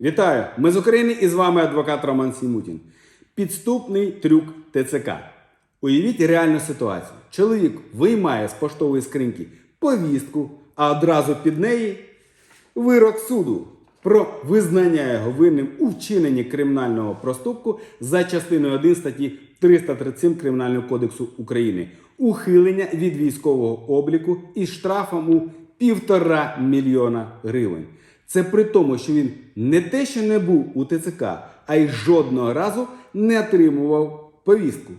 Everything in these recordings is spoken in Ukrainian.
Вітаю! Ми з України і з вами адвокат Роман Сімутін. Підступний трюк ТЦК. Уявіть реальну ситуацію. Чоловік виймає з поштової скриньки повістку, а одразу під неї вирок суду про визнання його винним у вчиненні кримінального проступку за частиною 1 статті 337 Кримінального кодексу України. Ухилення від військового обліку із штрафом у півтора мільйона гривень. Це при тому, що він не те, що не був у ТЦК, а й жодного разу не отримував повістку.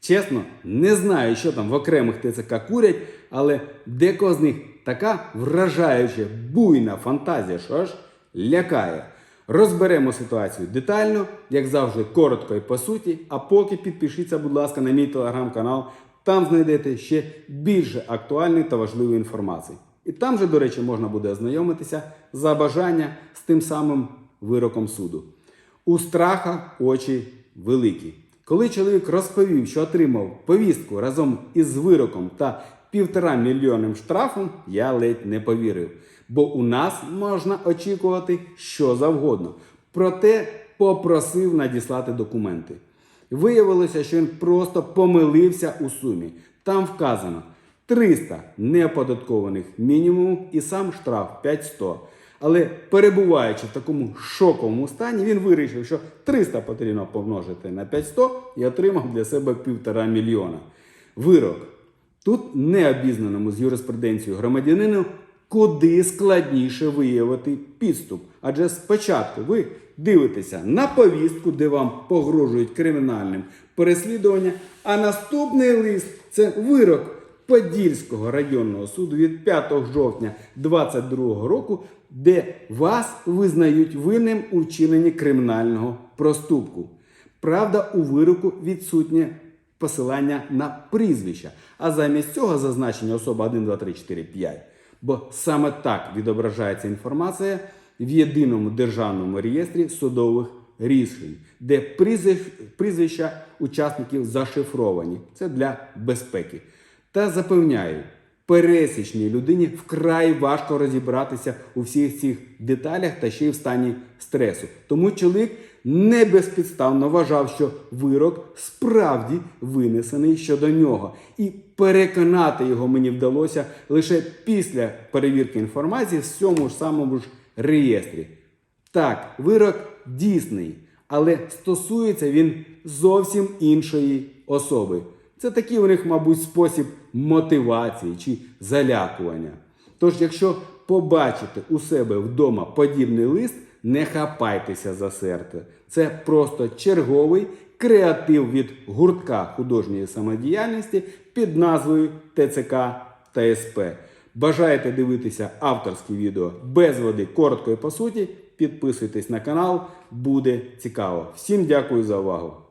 Чесно, не знаю, що там в окремих ТЦК курять, але декого з них така вражаюча буйна фантазія, що аж лякає. Розберемо ситуацію детально, як завжди, коротко і по суті. А поки підпишіться, будь ласка, на мій телеграм-канал. Там знайдете ще більше актуальної та важливої інформації. І там же, до речі, можна буде ознайомитися за бажання з тим самим вироком суду. У страха очі великі. Коли чоловік розповів, що отримав повістку разом із вироком та півтора мільйонним штрафом, я ледь не повірив. Бо у нас можна очікувати що завгодно. Проте попросив надіслати документи. Виявилося, що він просто помилився у сумі. Там вказано 300 неоподаткованих мінімумів і сам штраф 500. Але перебуваючи в такому шоковому стані, він вирішив, що 300 потрібно помножити на 500 і отримав для себе півтора мільйона. Вирок. Тут необізнаному з юриспруденцією громадянину куди складніше виявити підступ. Адже спочатку ви дивитеся на повістку, де вам погрожують кримінальним переслідуванням, а наступний лист це вирок Подільського районного суду від 5 жовтня 2022 року, де вас визнають винним у вчиненні кримінального проступку. Правда, у вироку відсутнє посилання на прізвища, а замість цього зазначення особа 1, 2, 3, 4, 5. Бо саме так відображається інформація в єдиному державному реєстрі судових рішень, де прізвища учасників зашифровані. Це для безпеки. Та запевняю, пересічній людині вкрай важко розібратися у всіх цих деталях та ще й в стані стресу. Тому чоловік не безпідставно вважав, що вирок справді винесений щодо нього. І переконати його мені вдалося лише після перевірки інформації в цьому ж самому ж реєстрі. Так, вирок дійсний, але стосується він зовсім іншої особи. Це такий у них, мабуть, спосіб мотивації чи залякування. Тож, якщо побачите у себе вдома подібний лист, не хапайтеся за серце. Це просто черговий креатив від гуртка художньої самодіяльності під назвою ТЦК та СП. Бажаєте дивитися авторські відео без води, коротко і по суті, підписуйтесь на канал, буде цікаво. Всім дякую за увагу!